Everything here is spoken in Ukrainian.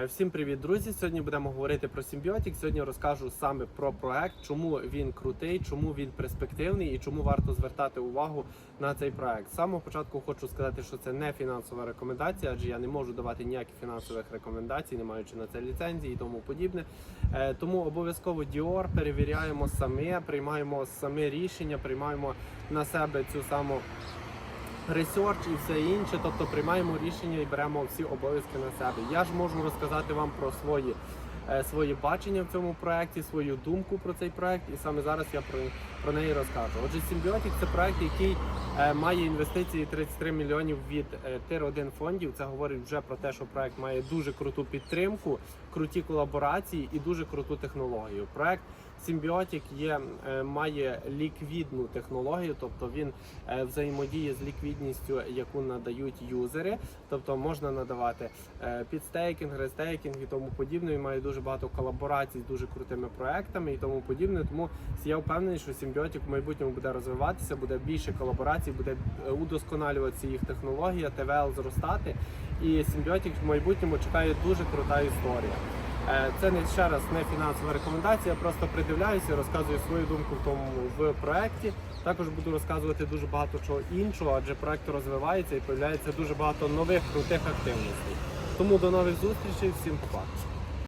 Е, Всім привіт, друзі! Сьогодні будемо говорити про Symbiotic. Сьогодні розкажу саме про проект, чому він крутий, чому він перспективний і чому варто звертати увагу на цей проект. З самого початку хочу сказати, що це не фінансова рекомендація, адже я не можу давати ніяких фінансових рекомендацій, не маючи на це ліцензії і тому подібне. Е, Тому обов'язково Dior перевіряємо самі, приймаємо саме рішення, приймаємо на себе цю саму ресерч і все інше, тобто приймаємо рішення і беремо всі обов'язки на себе. Я ж можу розказати вам про свої. Е, Свої бачення в цьому проекті, свою думку про цей проект, і саме зараз я про, про неї розкажу. Отже, Symbiotic – це проект, який е, має інвестиції 33 мільйонів від е, тир 1 фондів. Це говорить вже про те, що проект має дуже круту підтримку, круті колаборації і дуже круту технологію. Проект Symbiotic є, має ліквідну технологію, тобто він взаємодіє з ліквідністю, яку надають юзери. Тобто можна надавати підстейкінг, рестейкінг і тому подібне. Він має дуже багато колаборацій з дуже крутими проектами і тому подібне. Тому я впевнений, що Symbiotic в майбутньому буде розвиватися, буде більше колаборацій, буде е, удосконалюватися їх технологія, ТВЛ зростати. І Symbiotic в майбутньому чекає дуже крута історія. Е, Це не ще раз не фінансова рекомендація. Я просто придивляюся, розказую свою думку в тому в проекті. Також буду розказувати дуже багато чого іншого, адже проект розвивається і появляється дуже багато нових крутих активностей. Тому до нових зустрічей, всім па.